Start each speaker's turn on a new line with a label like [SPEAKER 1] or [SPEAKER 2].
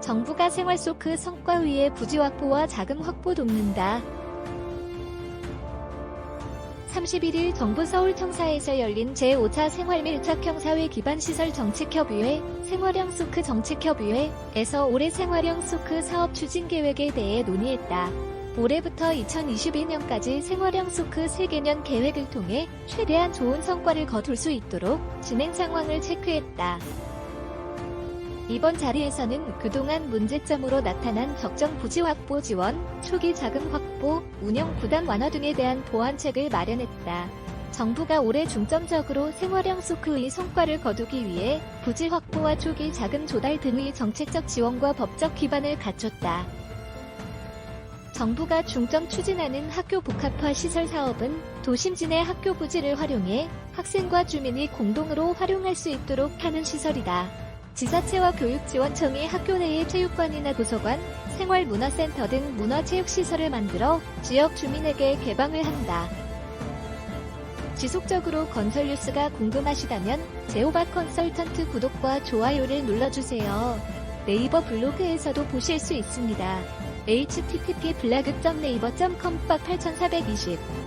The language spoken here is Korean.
[SPEAKER 1] 정부가 생활 속 그 성과 위에 부지 확보와 자금 확보 돕는다. 31일 정부 서울청사에서 열린 제5차 생활밀착형 사회 기반 시설 정책협의회, 생활형 소크 정책협의회에서 올해 생활형 소크 사업 추진 계획에 대해 논의했다. 올해부터 2022년까지 생활형 소크 3개년 계획을 통해 최대한 좋은 성과를 거둘 수 있도록 진행 상황을 체크했다. 이번 자리에서는 그동안 문제점으로 나타난 적정 부지 확보 지원, 초기 자금 확보, 운영 부담 완화 등에 대한 보완책을 마련했다. 정부가 올해 중점적으로 생활형 소크의 성과를 거두기 위해 부지 확보와 초기 자금 조달 등의 정책적 지원과 법적 기반을 갖췄다. 정부가 중점 추진하는 학교 복합화 시설 사업은 도심 진의 학교 부지를 활용해 학생과 주민이 공동으로 활용할 수 있도록 하는 시설이다. 지자체와 교육지원청이 학교 내에 체육관이나 도서관, 생활문화센터 등 문화체육시설을 만들어 지역 주민에게 개방을 한다. 지속적으로 건설 뉴스가 궁금하시다면 제호바 컨설턴트 구독과 좋아요를 눌러주세요. 네이버 블로그에서도 보실 수 있습니다. http 블라그.네이버.com 빡8420